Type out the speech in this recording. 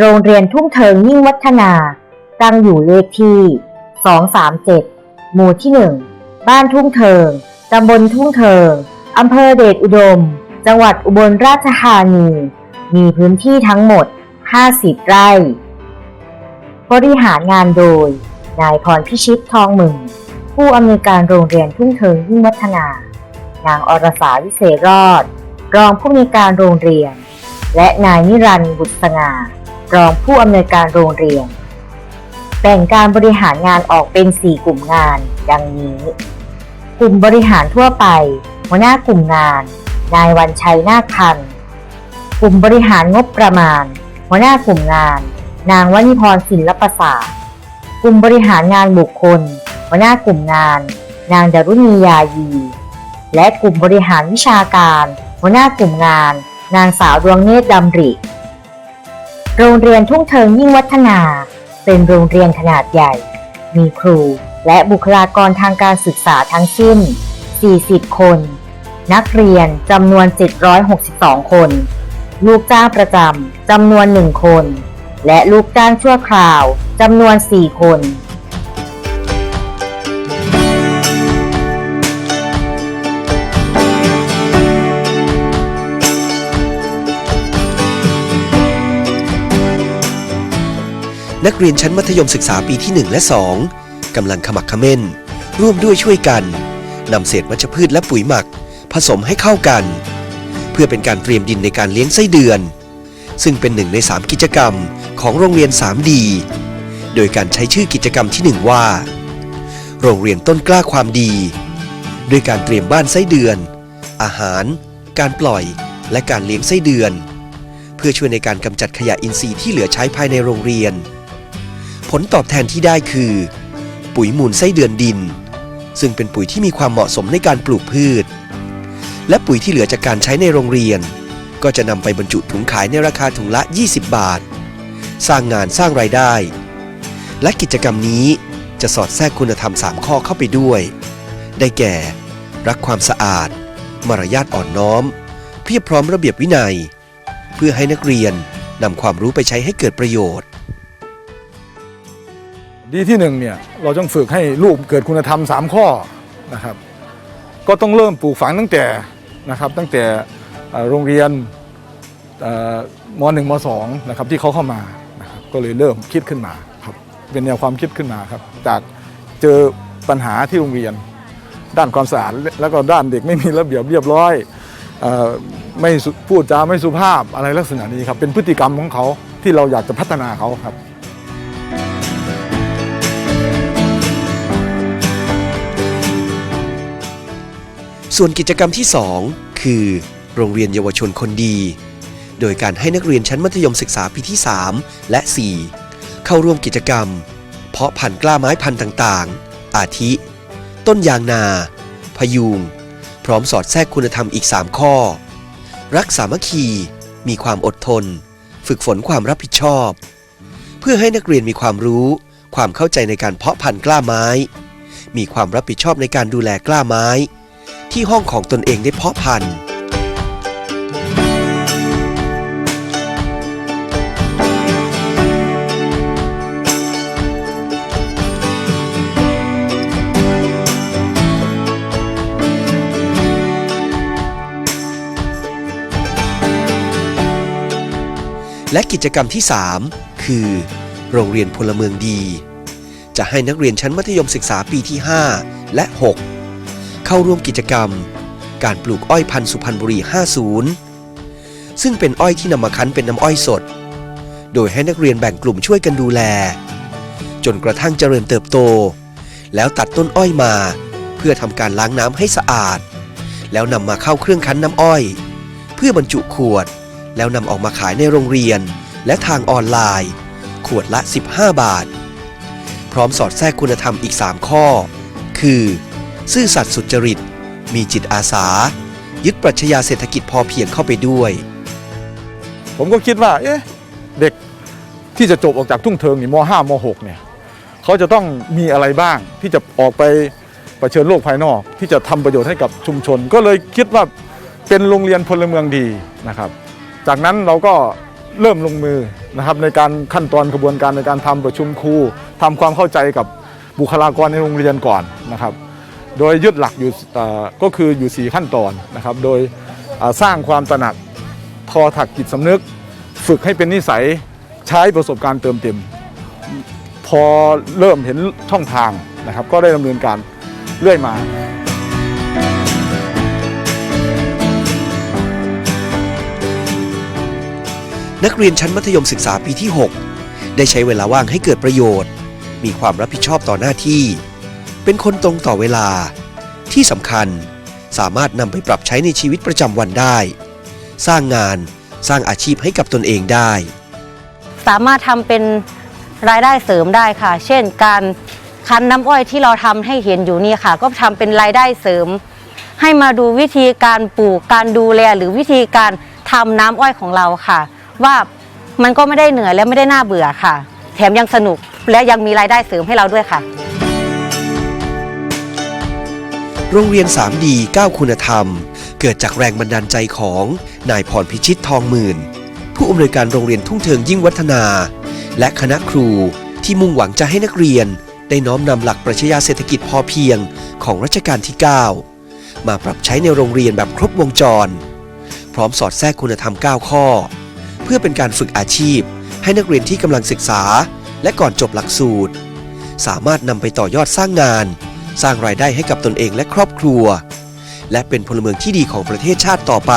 โรงเรียนทุ่งเทิงยิ่งวัฒนา ตั้งอยู่เลขที่ 237 หมู่ที่ 1 บ้านทุ่งเทิง ตำบลทุ่งเทิง อำเภอเดชอุดม จังหวัดอุบลราชธานี มีพื้นที่ทั้งหมด 50 ไร่ บริหารงานโดย นายพรพิชิตทองมึง ผู้อำนวยการโรงเรียนทุ่งเทิงยิ่งวัฒนา นางอรสาวิเศษรอด รองผู้อำนวยการโรงเรียน และนายนิรันดร์บุตรสง่า รองผู้อำนวยการโรงเรียน แบ่งการบริหารงานออกเป็น 4 กลุ่มงาน ดังนี้ กลุ่มบริหารทั่วไป หัวหน้ากลุ่มงาน นายวันชัยนาคพันธ์กลุ่มบริหารงบประมาณ หัวหน้ากลุ่มงาน นางวณิพรศิลปศาสตร์กลุ่มบริหารงานบุคคล หัวหน้ากลุ่มงาน นางดารุณียายี และกลุ่มบริหารวิชาการ หัวหน้ากลุ่มงาน นางสาวดวงเนตรดำริ โรงเรียนทุ่งเทิงยิ่งวัฒนา เป็นโรงเรียนขนาดใหญ่ มีครูและบุคลากรทางการศึกษาทั้งสิ้น 40 คน นักเรียนจำนวน 762 คน ลูกจ้างประจำจำนวน 1 คน และลูกจ้างชั่วคราวจำนวน 4 คน นักเรียนชั้นมัธยมศึกษาปีที่ 1 และ 2 กำลังขมักเขม้น ร่วมด้วยช่วยกันนำเศษวัชพืชและปุ๋ยหมัก ผสมให้เข้ากัน เพื่อเป็นการเตรียมดินในการเลี้ยงไส้เดือน ซึ่งเป็นหนึ่งใน 3 กิจกรรมของโรงเรียน 3D โดยการใช้ชื่อกิจกรรมที่ 1 ว่า โรงเรียนต้นกล้าความดีด้วยการเตรียมบ้านไส้เดือน อาหาร การปล่อย และการเลี้ยงไส้เดือน เพื่อช่วยในการกำจัดขยะอินทรีย์ที่เหลือใช้ภายในโรงเรียน ผลตอบแทนที่ได้คือ ปุ๋ยมูลไส้เดือนดิน ซึ่งเป็นปุ๋ยที่มีความเหมาะสมในการปลูกพืช และปุ๋ยที่เหลือจากการใช้ในโรงเรียน ก็จะนำไปบรรจุถุงขายในราคาถุงละ 20 บาท สร้างงานสร้างรายได้ และกิจกรรมนี้จะสอดแทรกคุณธรรม 3 ข้อเข้าไปด้วย ได้แก่ รักความสะอาด มารยาทอ่อนน้อม เพียบพร้อมระเบียบวินัย เพื่อให้นักเรียนนำความรู้ไปใช้ให้เกิดประโยชน์ ดีที่หนึ่งเนี่ยเราต้องฝึกให้ลูกเกิดคุณธรรม 3 ข้อนะครับ ก็ต้องเริ่มปลูกฝังตั้งแต่นะครับตั้งแต่โรงเรียนมหนึ่งมสองนะครับที่เขาเข้ามานะครับก็เลยเริ่มคิดขึ้นมาครับเป็นแนวความคิดขึ้นมาครับจากเจอปัญหาที่โรงเรียน ด้านความสะอาดแล้วก็ด้านเด็กไม่มีระเบียบเรียบร้อยไม่พูดจาไม่สุภาพอะไรลักษณะนี้ครับเป็นพฤติกรรมของเขาที่เราอยากจะพัฒนาเขาครับ ส่วนกิจกรรมที่ 2 คือ โรงเรียนเยาวชนคนดี โดยการให้นักเรียนชั้นมัธยมศึกษาปีที่ 3 และ 4 เข้าร่วมกิจกรรม เพาะพันธุ์กล้าไม้พันธุ์ต่างๆ อาทิ ต้นยางนา พยุง พร้อมสอดแทรกคุณธรรมอีก 3 ข้อ รักสามัคคี มีความอดทน ฝึกฝนความรับผิดชอบ เพื่อให้นักเรียนมีความรู้ ความเข้าใจในการเพาะพันธุ์กล้าไม้ มีความรับผิดชอบในการดูแลกล้าไม้ ที่ห้องของตนเองได้เพาะพันธุ์และกิจกรรมที่ 3 คือ โรงเรียนพลเมืองดี จะให้นักเรียนชั้นมัธยมศึกษาปีที่ 5 และ 6 เข้าร่วมกิจกรรม การปลูกอ้อยพันธุ์สุพรรณบุรี 50 ซึ่งเป็นอ้อยที่นำมาคั้นเป็นน้ำอ้อยสด โดยให้นักเรียนแบ่งกลุ่มช่วยกันดูแล จนกระทั่งเจริญเติบโต แล้วตัดต้นอ้อยมา เพื่อทำการล้างน้ำให้สะอาด แล้วนำมาเข้าเครื่องคั้นน้ำอ้อย เพื่อบรรจุขวด แล้วนำออกมาขายในโรงเรียน และทางออนไลน์ ขวดละ 15 บาท พร้อมสอดแทรกคุณธรรมอีก 3 ข้อ คือ ซื่อสัตย์สุจริต มีจิตอาสา ยึดปรัชญาเศรษฐกิจพอเพียงเข้าไปด้วย ผมก็คิดว่า เอ๊ะ เด็กที่จะจบออกจากทุ่งเทิงนี่ม .5 ม .6 เนี่ยเขาจะต้องมีอะไรบ้างที่จะออกไปเผชิญโลกภายนอก ที่จะทำประโยชน์ให้กับชุมชน ก็เลยคิดว่าเป็นโรงเรียนพลเมืองดีนะครับ จากนั้นเราก็เริ่มลงมือนะครับในการขั้นตอนกระบวนการในการทำประชุมครูทำความเข้าใจกับบุคลากรในโรงเรียนก่อนนะครับ โดยยึดหลักอยู่ก็คืออยู่ 4 ขั้นตอนนะครับ โดยสร้างความตระหนักทอถักจิตสำนึก ฝึกให้เป็นนิสัยใช้ประสบการณ์เติมเต็ม พอเริ่มเห็นช่องทางนะครับ ก็ได้ดำเนินการเรื่อยมานักเรียนชั้นมัธยมศึกษาปีที่ 6 ได้ใช้เวลาว่างให้เกิดประโยชน์ มีความรับผิดชอบต่อหน้าที่ เป็นคนตรงต่อเวลา ที่สำคัญสามารถนำไปปรับใช้ในชีวิตประจำวันได้ สร้างงานสร้างอาชีพให้กับตนเองได้ สามารถทำเป็นรายได้เสริมได้ค่ะ เช่น การคั้นน้ำอ้อยที่เราทำให้เห็นอยู่นี่ค่ะ ก็ทำเป็นรายได้เสริม ให้มาดูวิธีการปลูกการดูแลหรือวิธีการทำน้ำอ้อยของเราค่ะ ว่ามันก็ไม่ได้เหนื่อยและไม่ได้น่าเบื่อค่ะ แถมยังสนุกและยังมีรายได้เสริมให้เราด้วยค่ะ โรงเรียน 3D 9 คุณธรรม เกิดจากแรงบันดาลใจของนายพรพิชิตทองหมื่น ผู้อำนวยการโรงเรียนทุ่งเทิงยิ่งวัฒนา และคณะครูที่มุ่งหวังจะให้นักเรียน ได้น้อมนำหลักปรัชญาเศรษฐกิจพอเพียงของรัชกาลที่ 9 มาปรับใช้ในโรงเรียนแบบครบวงจร พร้อมสอดแทรกคุณธรรม 9 ข้อ เพื่อเป็นการฝึกอาชีพ ให้นักเรียนที่กำลังศึกษา และก่อนจบหลักสูตร สามารถนำไปต่อยอดสร้างงาน สร้างรายได้ให้กับตนเองและครอบครัว และเป็นพลเมืองที่ดีของประเทศชาติต่อไป